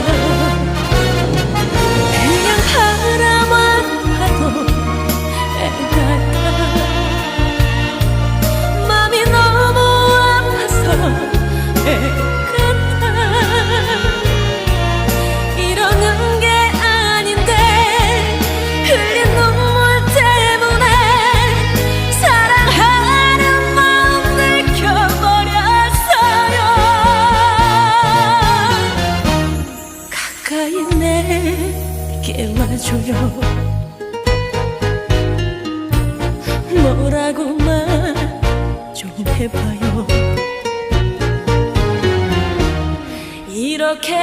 love 가까이 내게 와줘요. 뭐라고 말 좀 해봐요. 이렇게